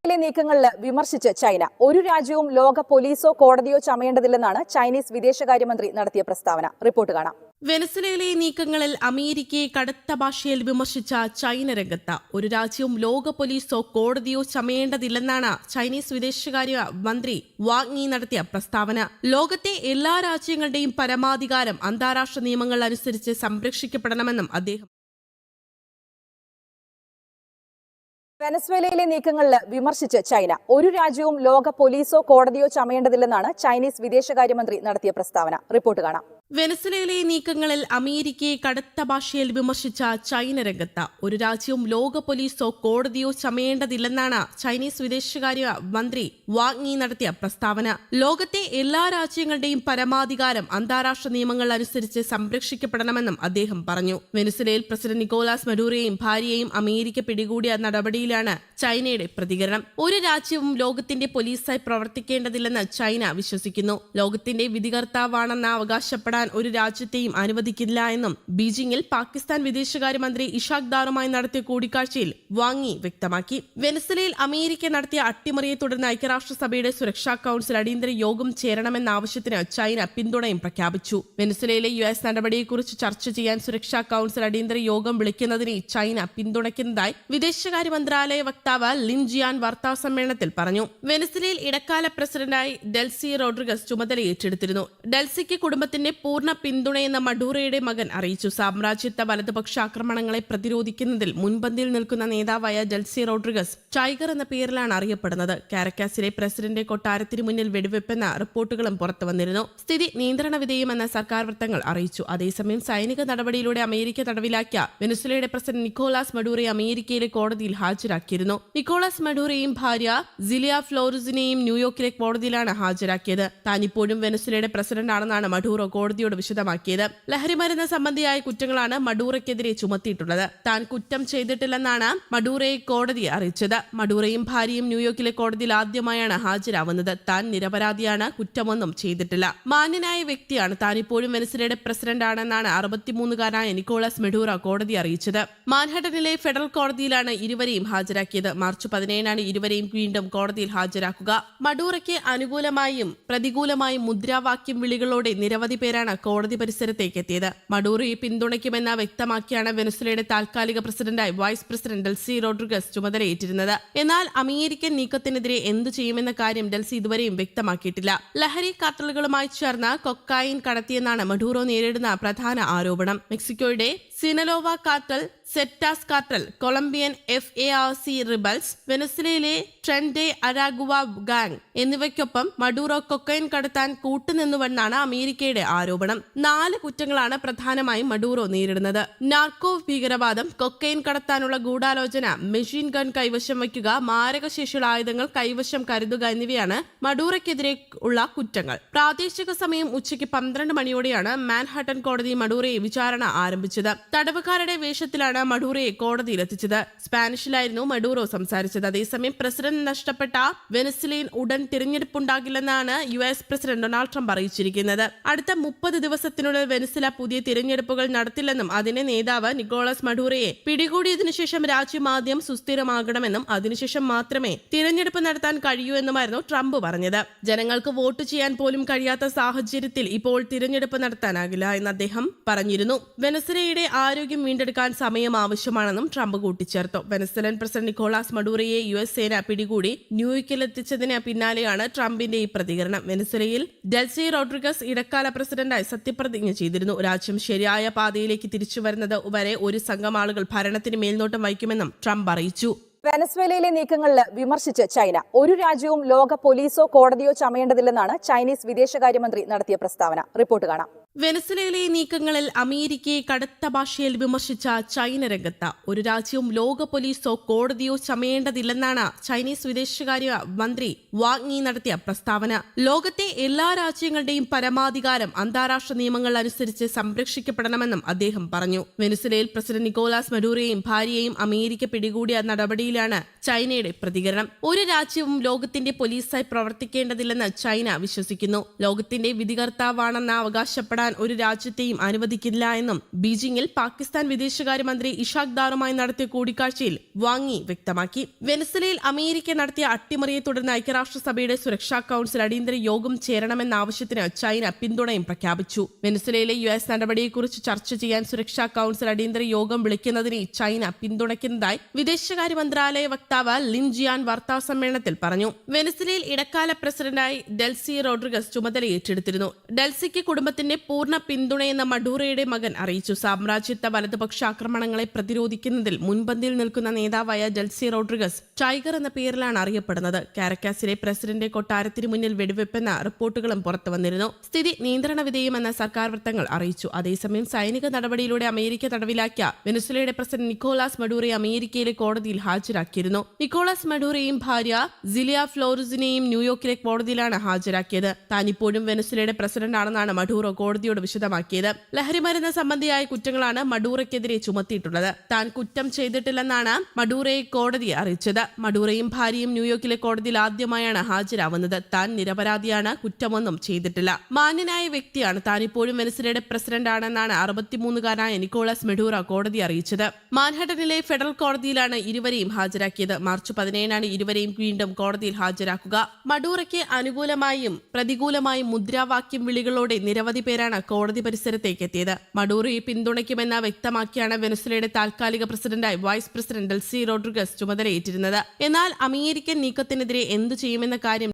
വെനസ്വേലയിലെ നീക്കങ്ങളിൽ വിമർശിച്ച് ചൈന. ഒരു രാജ്യവും ലോക പോലീസോ കോടതിയോ ചമയേണ്ടതില്ലെന്നാണ് ചൈനീസ് വിദേശകാര്യമന്ത്രി നടത്തിയ പ്രസ്താവന. റിപ്പോർട്ട് കാണാം. വെനസ്വലയിലെ നീക്കങ്ങളിൽ അമേരിക്കയെ കടുത്ത ഭാഷയിൽ വിമർശിച്ച ചൈന രംഗത്ത് ഒരു രാജ്യവും ലോക പോലീസോ കോടതിയോ ചമയേണ്ടതില്ലെന്നാണ് ചൈനീസ് വിദേശകാര്യ മന്ത്രി വാങ് യി നടത്തിയ പ്രസ്താവന. ലോകത്തെ എല്ലാ രാജ്യങ്ങളുടെയും പരമാധികാരം അന്താരാഷ്ട്ര നിയമങ്ങൾ അനുസരിച്ച് സംരക്ഷിക്കപ്പെടണമെന്നും അദ്ദേഹം വെനസ്വേലയിലെ നീക്കങ്ങളിൽ വിമർശിച്ച് ചൈന. ഒരു രാജ്യവും ലോക പോലീസോ കോടതിയോ ചമയേണ്ടതില്ലെന്നാണ് ചൈനീസ് വിദേശകാര്യമന്ത്രി നടത്തിയ പ്രസ്താവന. റിപ്പോർട്ട് കാണാം. വെനസ്വലയിലെ നീക്കങ്ങളിൽ അമേരിക്കയെ കടുത്ത ഭാഷയിൽ വിമർശിച്ച ചൈന രംഗത്ത് ഒരു രാജ്യവും ലോക പോലീസോ കോടതിയോ ചമയേണ്ടതില്ലെന്നാണ് ചൈനീസ് വിദേശകാര്യ മന്ത്രി വാങ് യി നടത്തിയ പ്രസ്താവന. ലോകത്തെ എല്ലാ രാജ്യങ്ങളുടെയും പരമാധികാരം അന്താരാഷ്ട്ര നിയമങ്ങൾ അനുസരിച്ച് സംരക്ഷിക്കപ്പെടണമെന്നും അദ്ദേഹം പറഞ്ഞു. വെനസ്വലയിൽ പ്രസിഡന്റ് നിക്കോളാസ് മഡൂറയെയും ഭാര്യയെയും അമേരിക്ക പിടികൂടിയ നടപടിയിലാണ് ചൈനയുടെ പ്രതികരണം. ഒരു രാജ്യവും ലോകത്തിന്റെ പോലീസായി പ്രവർത്തിക്കേണ്ടതില്ലെന്ന് ചൈന വിശ്വസിക്കുന്നു. ലോകത്തിന്റെ വിധികർത്താവാണെന്ന് അവകാശപ്പെടാൻ ഒരു രാജ്യത്തെയും അനുവദിക്കില്ല എന്നും ബീജിംഗിൽ പാകിസ്ഥാൻ വിദേശകാര്യമന്ത്രി ഇഷാഖ് ദാറുമായി നടത്തിയ കൂടിക്കാഴ്ചയിൽ വാങ്ങി വ്യക്തമാക്കി. വെനസ്വലയിൽ അമേരിക്ക നടത്തിയ അട്ടിമറിയെ തുടർന്ന് ഐക്യരാഷ്ട്രസഭയുടെ സുരക്ഷാ കൌൺസിൽ അടിയന്തര യോഗം ചേരണമെന്ന ആവശ്യത്തിന് ചൈന പിന്തുണയും പ്രഖ്യാപിച്ചു. വെനസ്വലയിലെ യു എസ് നടപടിയെക്കുറിച്ച് ചർച്ച ചെയ്യാൻ സുരക്ഷാ കൌൺസിൽ അടിയന്തര യോഗം വിളിക്കുന്നതിനെ ചൈന പിന്തുണയ്ക്കുന്നതായി വിദേശകാര്യ മന്ത്രാലയ വക്താവ് ലിൻ ജിയാൻ വാർത്താ സമ്മേളനത്തിൽ പറഞ്ഞു. വെനസ്വലയിൽ ഇടക്കാല പ്രസിഡന്റായി ഡെൽസി റോഡ്രിഗസ് ചുമതലയേറ്റെടുത്തിരുന്നു. ഡെൽസിക്ക് കുടുംബത്തിന്റെ പൂർണ പിന്തുണയെന്ന് മഡൂറയുടെ മകൻ അറിയിച്ചു. സാമ്രാജ്യത്വ വലതുപക്ഷ ആക്രമണങ്ങളെ പ്രതിരോധിക്കുന്നതിൽ മുൻപന്തിയിൽ നിൽക്കുന്ന നേതാവായ ജൽസി റോഡ്രിഗസ് ടൈഗർ എന്ന പേരിലാണ് അറിയപ്പെടുന്നത്. കാരക്കാസിലെ പ്രസിഡന്റ് കൊട്ടാരത്തിന് മുന്നിൽ വെടിവെപ്പെന്ന റിപ്പോർട്ടുകളും പുറത്തുവന്നിരുന്നു സ്ഥിതി നിയന്ത്രണ വിധേയമെന്ന് സർക്കാർ വൃത്തങ്ങൾ അറിയിച്ചു. അതേസമയം സൈനിക നടപടിയിലൂടെ അമേരിക്ക തടവിലാക്കിയ വെനസ്വലയുടെ പ്രസിഡന്റ് നിക്കോളാസ് മഡൂറെ അമേരിക്കയിലെ കോടതിയിൽ ഹാജരാക്കിയിരുന്നു. നിക്കോളാസ് മഡൂറയും ഭാര്യ സിലിയ ഫ്ലോറിസിനെയും ന്യൂയോർക്കിലെ കോടതിയിലാണ് ഹാജരാക്കിയത്. താനിപ്പോഴും വെനസുലയുടെ പ്രസിഡന്റാണെന്നാണ് മഡൂറോ കോടതിയോട് വിശദമാക്കിയത്. ലഹരിമരുന്ന് സംബന്ധിയായ കുറ്റങ്ങളാണ് മഡൂറയ്ക്കെതിരെ ചുമത്തിയിട്ടുള്ളത്. താൻ കുറ്റം ചെയ്തിട്ടില്ലെന്നാണ് മഡൂറയെ കോടതി അറിയിച്ചത്. മഡൂറയും ഭാര്യയും ന്യൂയോർക്കിലെ കോടതിയിൽ ആദ്യമായാണ് ഹാജരാവുന്നത്. താൻ നിരപരാധിയാണ് കുറ്റമൊന്നും ചെയ്തിട്ടില്ല. മാന്യനായ വ്യക്തിയാണ് താൻ ഇപ്പോഴും വെനസിലയുടെ പ്രസിഡന്റാണെന്നാണ് അറുപത്തിമൂന്നുകാരനായ നിക്കോളസ് മെഡൂറ കോടതി അറിയിച്ചത്. മാൻഹട്ടനിലെ ഫെഡറൽ കോടതിയിലാണ് ഇരുവരെയും ഹാജരാക്കിയത്. മാർച്ച് പതിനേഴിനാണ് ഇരുവരെയും വീണ്ടും കോടതിയിൽ ഹാജരാക്കുക. മഡൂറയ്ക്ക് അനുകൂലമായും പ്രതികൂലമായും മുദ്രാവാക്യം വിളികളോടെ നിരവധി പേരാണ് കോടതി പരിസരത്തേക്ക് എത്തിയത് മഡൂറയെ പിന്തുണയ്ക്കുമെന്ന് വ്യക്തമാക്കിയാണ് വെനസ്വലയുടെ താൽക്കാലിക പ്രസിഡന്റായി വൈസ് പ്രസിഡന്റ് ഡൽസി റോഡ്രിഗസ് ചുമതലയേറ്റിരുന്നത്. എന്നാൽ അമേരിക്കൻ നീക്കത്തിനെതിരെ എന്തു ചെയ്യുമെന്ന കാര്യം ഡൽസി ഇതുവരെയും വ്യക്തമാക്കിയിട്ടില്ല. ലഹരി കാർട്ടലുകളുമായി ചേർന്ന് കൊക്കായിൻ കടത്തിയെന്നാണ് മഡൂറോ നേരിടുന്ന പ്രധാന ആരോപണം. മെക്സിക്കോയുടെ Sinaloa cartel Zetas cartel Colombian F A R C rebels വെനസ്വലയിലെ Tren de Aragua gang എന്നിവയ്ക്കൊപ്പം മഡൂറോ കൊക്കൈൻ കടത്താൻ കൂട്ടുനിന്നുവെന്നാണ് അമേരിക്കയുടെ ആരോപണം. നാല് കുറ്റങ്ങളാണ് പ്രധാനമായും മഡൂറോ നേരിടുന്നത്. നാർക്കോ ഭീകരവാദം കൊക്കൈൻ കടത്താനുള്ള ഗൂഢാലോചന മെഷീൻ ഗൺ കൈവശം വയ്ക്കുക മാരകശേഷിയുള്ള ആയുധങ്ങൾ കൈവശം കരുതുക എന്നിവയാണ് മഡൂറയ്ക്കെതിരെ ഉള്ള കുറ്റങ്ങൾ. പ്രാദേശിക സമയം ഉച്ചയ്ക്ക് പന്ത്രണ്ട് മണിയോടെയാണ് മാൻഹട്ടൻ കോടതി മഡൂറയെ വിചാരണ ആരംഭിച്ചത്. തടവുകാരുടെ വേഷത്തിലാണ് മഡൂറയെ കോടതിയിൽ എത്തിച്ചത് സ്പാനിഷിലായിരുന്നു മഡൂറോ സംസാരിച്ചത്. അതേസമയം പ്രസിഡന്റ് നഷ്ടപ്പെട്ട വെനസിലയിൽ ഉടൻ തിരഞ്ഞെടുപ്പുണ്ടാകില്ലെന്നാണ് U S president Donald Trump അറിയിച്ചിരിക്കുന്നത്. അടുത്ത മുപ്പത് ദിവസത്തിനുള്ളിൽ വെനസില പുതിയ തിരഞ്ഞെടുപ്പുകൾ നടത്തില്ലെന്നും അതിനെ നേതാവ് നിക്കോളസ് മഡൂറയെ പിടികൂടിയതിനു ശേഷം രാജ്യം ആദ്യം സുസ്ഥിരമാകണമെന്നും അതിനുശേഷം മാത്രമേ തിരഞ്ഞെടുപ്പ് നടത്താൻ കഴിയൂ എന്നുമായിരുന്നു ട്രംപ് പറഞ്ഞത്. ജനങ്ങൾക്ക് വോട്ട് ചെയ്യാൻ പോലും കഴിയാത്ത സാഹചര്യത്തിൽ ഇപ്പോൾ തിരഞ്ഞെടുപ്പ് നടത്താനാകില്ല എന്ന് അദ്ദേഹം പറഞ്ഞിരുന്നു. വെനസ്വലയുടെ ആരോഗ്യം വീണ്ടെടുക്കാൻ സമയം ആവശ്യമാണെന്നും ട്രംപ് കൂട്ടിച്ചേർത്തു. വെനസ്വലൻ പ്രസിഡന്റ് നിക്കോളാസ് മഡൂറയെ യു എസ് സേന പിടികൂടി ന്യൂയോർക്കിലെത്തിച്ചതിന് പിന്നാലെയാണ് ട്രംപിന്റെ ഈ പ്രതികരണം. വെനസ്വലയിൽ ഡെൽസി റോഡ്രിഗസ് ഇടക്കാല പ്രസിഡന്റായി സത്യപ്രതിജ്ഞ ചെയ്തിരുന്നു. രാജ്യം ശരിയായ പാതയിലേക്ക് തിരിച്ചു വരുന്നത് വരെ ഒരു സംഘം ആളുകൾ ഭരണത്തിന് മേൽനോട്ടം വഹിക്കുമെന്നും ട്രംപ് അറിയിച്ചു. വെനസ്വേലയിലെ നീക്കങ്ങളിൽ വിമർശിച്ച് ചൈന. ഒരു രാജ്യവും ലോക പോലീസോ കോടതിയോ ചമയേണ്ടതില്ലെന്നാണ് ചൈനീസ് വിദേശകാര്യമന്ത്രി നടത്തിയ പ്രസ്താവന. റിപ്പോർട്ട് കാണാം. വെനസ്വലയിലെ നീക്കങ്ങളിൽ അമേരിക്കയെ കടുത്ത ഭാഷയിൽ വിമർശിച്ച ചൈന രംഗത്ത് ഒരു രാജ്യവും ലോക പോലീസോ കോടതിയോ ചമയേണ്ടതില്ലെന്നാണ് ചൈനീസ് വിദേശകാര്യ മന്ത്രി വാങ്ങി നടത്തിയ പ്രസ്താവന. ലോകത്തെ എല്ലാ രാജ്യങ്ങളുടെയും പരമാധികാരം അന്താരാഷ്ട്ര നിയമങ്ങൾ അനുസരിച്ച് സംരക്ഷിക്കപ്പെടണമെന്നും അദ്ദേഹം പറഞ്ഞു. വെനസ്വലയിൽ പ്രസിഡന്റ് നിക്കോളാസ് മഡൂറയെയും ഭാര്യയെയും അമേരിക്ക പിടികൂടിയ നടപടിയിലാണ് ചൈനയുടെ പ്രതികരണം. ഒരു രാജ്യവും ലോകത്തിന്റെ പോലീസായി പ്രവർത്തിക്കേണ്ടതില്ലെന്ന് ചൈന വിശ്വസിക്കുന്നു. ലോകത്തിന്റെ വിധികർത്താവാണെന്ന അവകാശപ്പെടാൻ ഏർപ്പെടാൻ ഒരു രാജ്യത്തെയും അനുവദിക്കില്ല എന്നും ബീജിംഗിൽ പാകിസ്ഥാൻ വിദേശകാര്യമന്ത്രി ഇഷാഖ് ദാറുമായി നടത്തിയ കൂടിക്കാഴ്ചയിൽ വാങ്ങി വ്യക്തമാക്കി. വെനസ്വലയിൽ അമേരിക്ക നടത്തിയ അട്ടിമറിയെ തുടർന്ന് ഐക്യരാഷ്ട്രസഭയുടെ സുരക്ഷാ കൌൺസിൽ അടിയന്തര യോഗം ചേരണമെന്ന ആവശ്യത്തിന് ചൈന പിന്തുണയും പ്രഖ്യാപിച്ചു. വെനസ്വലയിലെ യു എസ് നടപടിയെക്കുറിച്ച് ചർച്ച ചെയ്യാൻ സുരക്ഷാ കൌൺസിൽ അടിയന്തര യോഗം വിളിക്കുന്നതിനെ ചൈന പിന്തുണയ്ക്കുന്നതായി വിദേശകാര്യ മന്ത്രാലയ വക്താവ് ലിൻ ജിയാൻ വാർത്താ സമ്മേളനത്തിൽ പറഞ്ഞു. വെനസ്വലയിൽ ഇടക്കാല പ്രസിഡന്റായി ഡെൽസി റോഡ്രിഗസ് ചുമതല ഏറ്റെടുത്തിരുന്നു ഡെൽസിക്ക് കുടുംബത്തിന്റെ പൂർണ പിന്തുണയെന്ന് മഡൂറയുടെ മകൻ അറിയിച്ചു. സാമ്രാജ്യത്വ വലതുപക്ഷ ആക്രമണങ്ങളെ പ്രതിരോധിക്കുന്നതിൽ മുൻപന്തിയിൽ നിൽക്കുന്ന നേതാവായ ജൽസി റോഡ്രിഗസ് ടൈഗർ എന്ന പേരിലാണ് അറിയപ്പെടുന്നത്. കാരക്കാസിലെ പ്രസിഡന്റ് കൊട്ടാരത്തിന് മുന്നിൽ വെടിവെപ്പെന്ന റിപ്പോർട്ടുകളും പുറത്തുവന്നിരുന്നു സ്ഥിതി നിയന്ത്രണ വിധേയമെന്ന് സർക്കാർ വൃത്തങ്ങൾ അറിയിച്ചു. അതേസമയം സൈനിക നടപടിയിലൂടെ അമേരിക്ക തടവിലാക്കിയ വെനസ്വലയുടെ പ്രസിഡന്റ് നിക്കോളാസ് മഡൂറെ അമേരിക്കയിലെ കോടതിയിൽ ഹാജരാക്കിയിരുന്നു. നിക്കോളാസ് മഡൂറയും ഭാര്യ സിലിയ ഫ്ലോറിസിനെയും ന്യൂയോർക്കിലെ കോടതിയിലാണ് ഹാജരാക്കിയത്. താനിപ്പോഴും വെനസുലയുടെ പ്രസിഡന്റാണെന്നാണ് മഡൂറോ കോടതിയോട് വിശദമാക്കിയത്. ലഹരിമരുന്ന് സംബന്ധിയായ കുറ്റങ്ങളാണ് മഡൂറയ്ക്കെതിരെ ചുമത്തിയിട്ടുള്ളത്. താൻ കുറ്റം ചെയ്തിട്ടില്ലെന്നാണ് മഡൂറയെ കോടതി അറിയിച്ചത്. മഡൂറയും ഭാര്യയും ന്യൂയോർക്കിലെ കോടതിയിൽ ആദ്യമായാണ് ഹാജരാവുന്നത്. താൻ നിരപരാധിയാണ് കുറ്റമൊന്നും ചെയ്തിട്ടില്ല. മാന്യനായ വ്യക്തിയാണ് താൻ ഇപ്പോഴും വെനസ്വലയുടെ പ്രസിഡന്റാണെന്നാണ് അറുപത്തിമൂന്നുകാരനായ നിക്കോളാസ് മെഡൂറ കോടതി അറിയിച്ചത്. മാൻഹട്ടനിലെ ഫെഡറൽ കോടതിയിലാണ് ഇരുവരെയും ഹാജരാക്കിയത്. മാർച്ച് പതിനേഴിനാണ് ഇരുവരെയും വീണ്ടും കോടതിയിൽ ഹാജരാക്കുക. മഡൂറയ്ക്ക് അനുകൂലമായും പ്രതികൂലമായും മുദ്രാവാക്യം വിളികളോടെ നിരവധി പേരാണ് കോടതി പരിസരത്തേക്ക് എത്തിയത്. മഡൂറി പിന്തുണയ്ക്കുമെന്ന് വ്യക്തമാക്കിയാണ് വെനസ്വലയുടെ താൽക്കാലിക പ്രസിഡന്റായി വൈസ് പ്രസിഡന്റ് സി റോഡ്രിഗസ് ചുമതലയേറ്റിരുന്നത്. എന്നാൽ അമേരിക്കൻ നീക്കത്തിനെതിരെ എന്തു ചെയ്യുമെന്ന കാര്യം